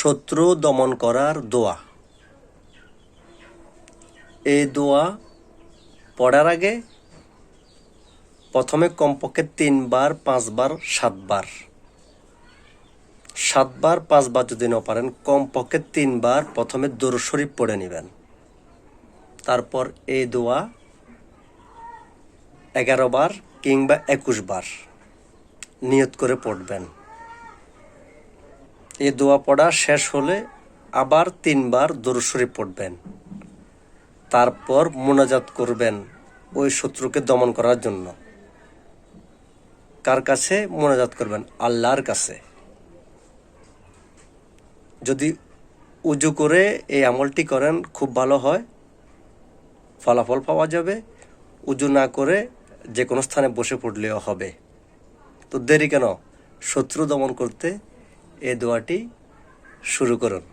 শত্রু দমন করার দোয়া। এই দোয়া পড়ার আগে প্রথমে কমপক্ষে তিনবার, পাঁচবার, সাতবার। সাতবার, পাঁচবার যদি না পারেন, কমপক্ষে তিনবার প্রথমে দরুদ শরীফ পড়ে নেবেন। তারপর এই দোয়া এগারো বার কিংবা একুশ বার নিয়ত করে পড়বেন। এই দোয়া পড়া শেষ হলে আবার তিনবার দরুদ শরীফ পড়বেন। তারপর মোনাজাত করবেন ওই শত্রুকে দমন করার জন্য। কার কাছে? মোনাজাত করবেন আল্লাহর কাছে। যদি উজু করে এই আমলটি করেন, খুব ভালো হয়। ফলাফল পাওয়া যাবে। উজু না করে যে কোনো স্থানে বসে পড়লেও হবে। তো দেরি কেন? শত্রু দমন করতে এই দোয়াটি শুরু করুন।